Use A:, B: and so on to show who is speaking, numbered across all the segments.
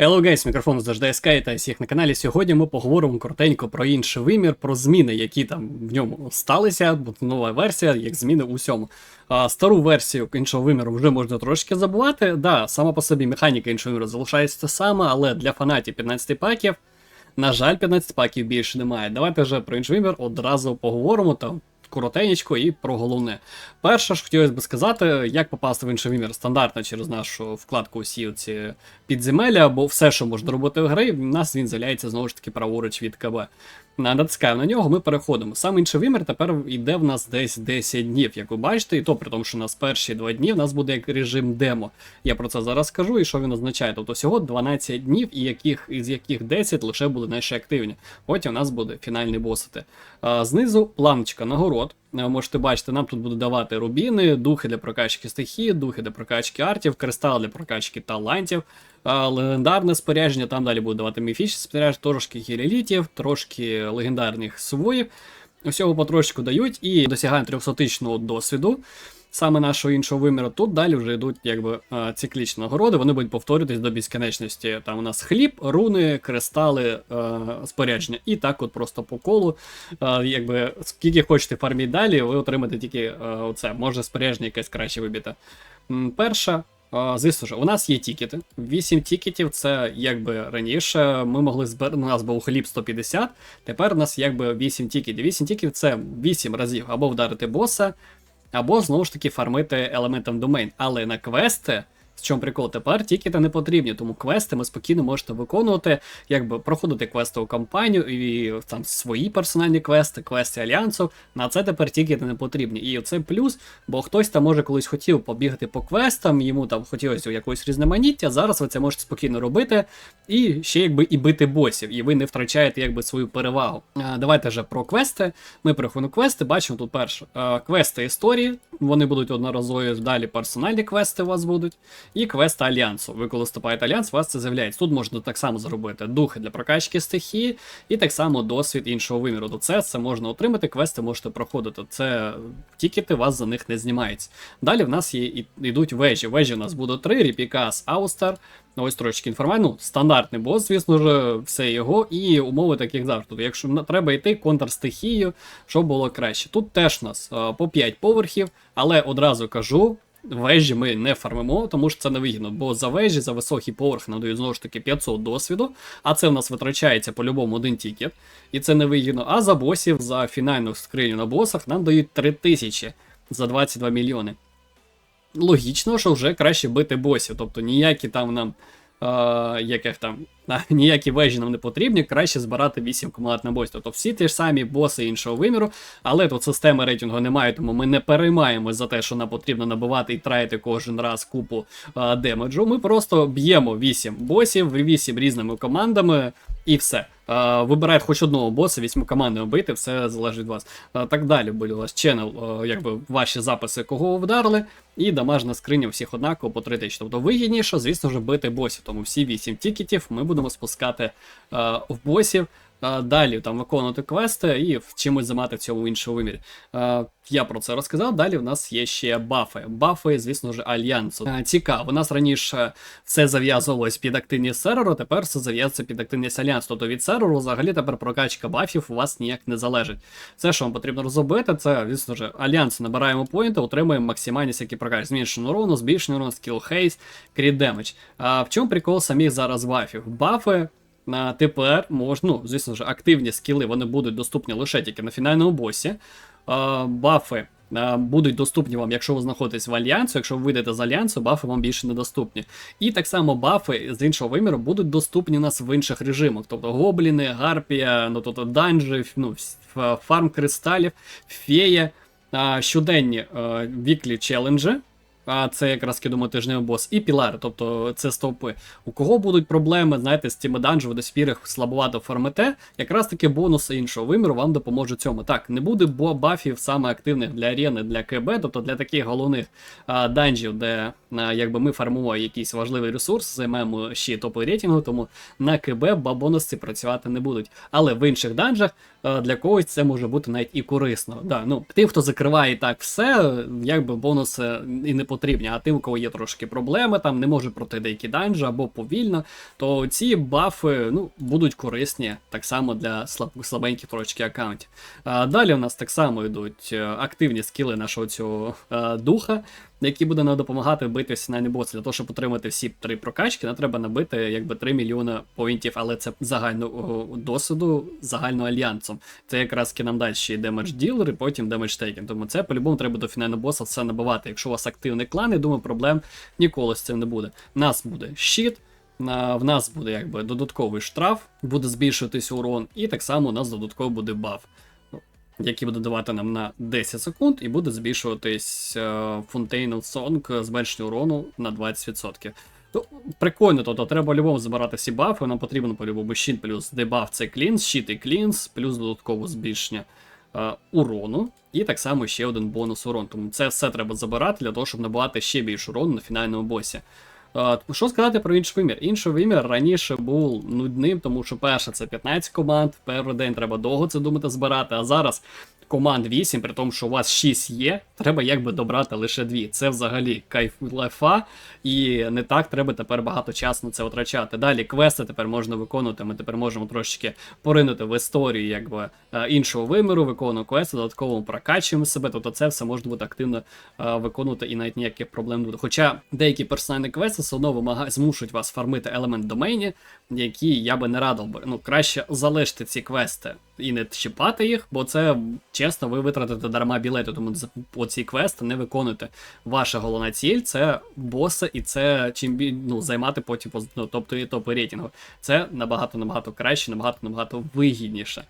A: Hello guys, мікрофон завжди СК та всіх на каналі. Сьогодні ми поговоримо коротенько про інший вимір, про зміни, які там в ньому сталися, бо це нова версія, як зміни у всьому. А стару версію іншого виміру вже можна трошки забувати. Да, сама по собі механіка іншого виміру залишається сама, але для фанатів 15 паків, на жаль, 15 паків більше немає. Давайте вже про інший вимір одразу поговоримо там. Коротенечко і про головне. Перше ж хотілося б сказати, як попасти в інший вимір стандартно через нашу вкладку усі ці підземелля, бо все, що можна робити в гри, в нас він з'являється знову ж таки праворуч від КБ. Натискаємо на нього, ми переходимо. Сам інший вимір тепер йде в нас десь 10 днів, як ви бачите, і то при тому, що у нас перші 2 дні в нас буде як режим демо. Я про це зараз скажу і що він означає. Тобто всього 12 днів, і яких, із яких 10 лише були найші активні. Потім у нас буде фінальний босити. А, знизу планочка нагород. А, Можете бачити, нам тут будуть давати рубіни, духи для прокачки стихії, духи для прокачки артів, кристал для прокачки талантів, легендарне спорядження, там далі буде давати міфічне спорядження, трошки гірелітів, трошки легендарних своїв. Усього потрошку дають і досягаємо 300-тичного досвіду. Саме нашого іншого виміру, тут далі вже йдуть якби циклічні нагороди, вони будуть повторюватись до безкінечності. Там у нас хліб, руни, кристали, спорядження. І так от просто по колу. Якби скільки хочете фарміть далі, ви отримаєте тільки оце, може спорядження якесь краще вибіте. Перша. Звісно ж, у нас є тікети. 8 тікетів це якби раніше ми могли збирати. У нас був хліб 150, тепер у нас якби 8 тікетів. 8 тікетів це 8 разів або вдарити боса, або знову ж таки фармити елементом домен. Але на квести, в чому прикол, тепер тікети не потрібні, тому квести ми спокійно можете виконувати, якби проходити квестову кампанію і там свої персональні квести, квести альянсу. На це тепер тікети не потрібні. І це плюс, бо хтось там може колись хотів побігати по квестам, йому там хотілося якогось різноманіття. Зараз ви це можете спокійно робити і ще якби і бити босів, і ви не втрачаєте якби свою перевагу. А, давайте вже про квести. Ми переходимо квести, бачимо тут перше. Квести історії, вони будуть одноразові, далі персональні квести у вас будуть. І квести альянсу. Ви коли вступаєте альянс, у вас це з'являється. Тут можна так само зробити духи для прокачки стихії, і так само досвід іншого виміру. До це це можна отримати, квести можете проходити. Це тікети вас за них не знімається. Далі в нас є йдуть вежі. Вежі у нас будуть три: Ріпікас, Аустер. Ну, ось трошки інформації. Ну, стандартний бос, звісно ж, все його, і умови таких завжди. Тобто, якщо треба йти контрстихію, щоб було краще. Тут теж у нас а, по 5 поверхів, але одразу кажу. Вежі ми не фармимо, тому що це невигідно, бо за вежі, за високий поверх надають знову ж таки 500 досвіду, а це в нас витрачається по-любому один тікет, і це невигідно. А за босів, за фінальну скриню на босах нам дають 3000 за 22 мільйони логічно, що вже краще бити босів. Тобто ніякі там нам. Е, яких там ніякі вежі нам не потрібні, краще збирати 8 команд на босів. Тобто всі ті ж самі боси іншого виміру, але тут системи рейтингу немає, тому ми не переймаємось за те, що нам потрібно набивати і траїти кожен раз купу е, демеджу. Ми просто б'ємо 8 босів, 8 різними командами, і все. Вибирає хоч одного боса, вісьми командами бити, все залежить від вас. Так далі, буде у вас ченел, якби ваші записи, кого ви вдарили, і дамажна скриня всіх однаково по 3 тисячі. Тобто вигідніше, звісно ж, бити босів. Тому всі 8 тікетів ми будемо спускати в босів. Далі там виконувати квести і чимось займати в цьому іншому вимірі. Я про це розказав. Далі в нас є ще бафи. Бафи, звісно ж, альянсу. Цікаво, у нас раніше все зав'язувалось під активність серверу, тепер все зав'язується під активність альянсу. Тобто від серверу взагалі тепер прокачка бафів у вас ніяк не залежить. Все, що вам потрібно розробити, це, звісно ж, альянс набираємо поінти, отримуємо максимальні всякі прокачки. Зміншену урону, збільшений урон, скіл хейс, кріт демедж. А в чому прикол самих зараз бафів? Бафи на тепер можна, ну, звісно ж, активні скіли вони будуть доступні лише тільки на фінальному босі. А, бафи а, будуть доступні вам, якщо ви знаходитесь в альянсу. Якщо ви вийдете з альянсу, бафи вам більше не доступні. І так само бафи з іншого виміру будуть доступні у нас в інших режимах. Тобто гобліни, гарпія, ну тобто данжі, ну, фарм кристалів, фея, а, щоденні віклі челенджі. А це якраз думаю, тижневий бос, і пілари, тобто це стовпи. У кого будуть проблеми, знаєте, з цими данжами, до спір їх слабовато формите, якраз таки бонуси іншого виміру вам допоможуть цьому. Так, не буде бафів саме активних для арени, для КБ, тобто для таких головних а, данжів, де а, якби ми фармуємо якийсь важливий ресурс, займемо ще топи рейтингу, тому на КБ бонуси працювати не будуть. Але в інших данжах е, для когось це може бути навіть і корисно. Да, ну, тим, хто закриває і так все, якби бонуси і не потрібні. Потрібні. А тим, у кого є трошки проблеми, там не може пройти деякі данжі або повільно, то ці бафи ну, будуть корисні так само для слаб, слабеньких трошки аккаунтів. А, далі у нас так само йдуть е, активні скіли нашого цього а, духа, які буде нам допомагати битися на небоси. Для того, щоб отримати всі три прокачки, нам треба набити якби 3 мільйони поінтів, але це загально досвіду загально альянсом. Це якраз нам далі ще демедж ділер, і потім демедж тейкін. Тому це по-любому треба до фінального боса все набивати. Якщо у вас активний клан, я думаю, проблем ніколи з цим не буде. Нас буде щит. На, в нас буде якби додатковий штраф, буде збільшуватись урон, і так само у нас додатково буде баф, який буде давати нам на 10 секунд, і буде збільшуватись е, of Song зменшення урону на 20%. Ну, прикольно, тобто треба по-любому забирати всі бафи, нам потрібно по-любому щит плюс дебаф це клінс, щит і клінс, плюс додаткове збільшення е, урону, і так само ще один бонус урон. Тому це все треба забирати для того, щоб набувати ще більше урону на фінальному босі. Е, Що сказати про інший вимір? Інший вимір раніше був нудним, тому що перше це 15 команд, перший день треба довго це думати збирати, а зараз команд 8, при тому, що у вас 6 є, треба якби добрати лише 2. Це взагалі кайф лайфа, і не так треба тепер багато часу на це витрачати. Далі квести тепер можна виконувати. Ми тепер можемо трошечки поринути в історію якби е, іншого виміру, виконуємо квести, додатково прокачуємо себе. Тобто це все можна буде активно е, виконувати і навіть ніяких проблем не буде. Хоча деякі персональні квести все одно вимагають, змушують вас фармити елемент домені, які я би не радив би. Ну, краще залишити ці квести і не чіпати їх, бо це чесно, ви витратите дарма білети, тому оці квести не виконуйте. Ваша головна ціль це боса, і це чим ну, займати потім ну, тобто і топи рейтингу. Це набагато набагато краще, набагато набагато вигідніше.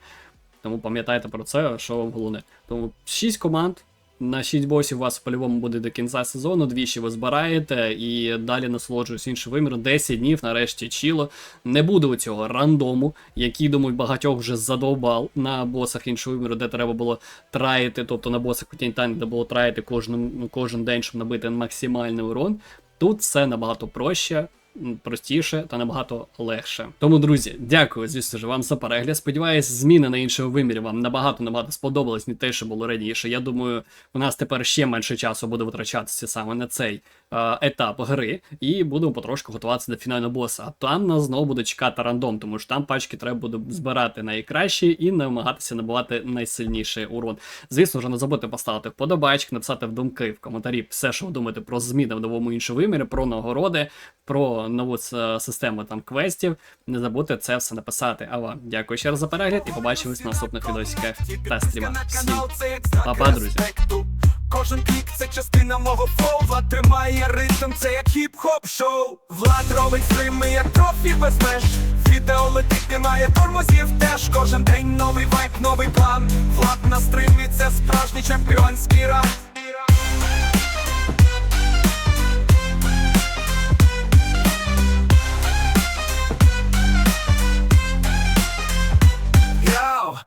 A: Тому пам'ятайте про це, що вам головне. Тому 6 команд. На 6 босів у вас по-любому буде до кінця сезону, двічі ви збираєте і далі насолоджуюсь іншим виміром. 10 днів, нарешті чіло. Не буде у цього рандому, який, думаю, багатьох вже задовбав на босах іншого виміру, де треба було траїти, тобто на босах у Тінтані, де було траїти кожен, кожен день, щоб набити максимальний урон. Тут все набагато проще. Простіше та набагато легше. Тому, друзі, дякую, звісно ж, вам за перегляд. Сподіваюсь, зміни на іншому вимірі вам набагато набагато сподобались, не те, що було раніше. Я думаю, у нас тепер ще менше часу буде витрачатися саме на цей е, етап гри, і будемо потрошку готуватися до фінального боса. А там нас знову буде чекати рандом, тому що там пачки треба буде збирати найкращі і намагатися набувати найсильніший урон. Звісно ж, не забудьте поставити вподобайчик, написати в думки в коментарі все, що ви думаєте про зміни в новому іншому вимірі, про нагороди, про нову систему там квестів. Не забудьте це все написати. А вам дякую ще раз за перегляд і побачимось на наступних відосиках та стрімах. Всім па-па, друзі.
B: Кожен клік це частина мого флоу Влад тримає ритм, це як хіп-хоп шоу Влад робить стрими, як трофі без меж Відео летить, немає тормозів теж Кожен день новий вайб, новий план Влад на стримі, це справжній чемпіонський раунд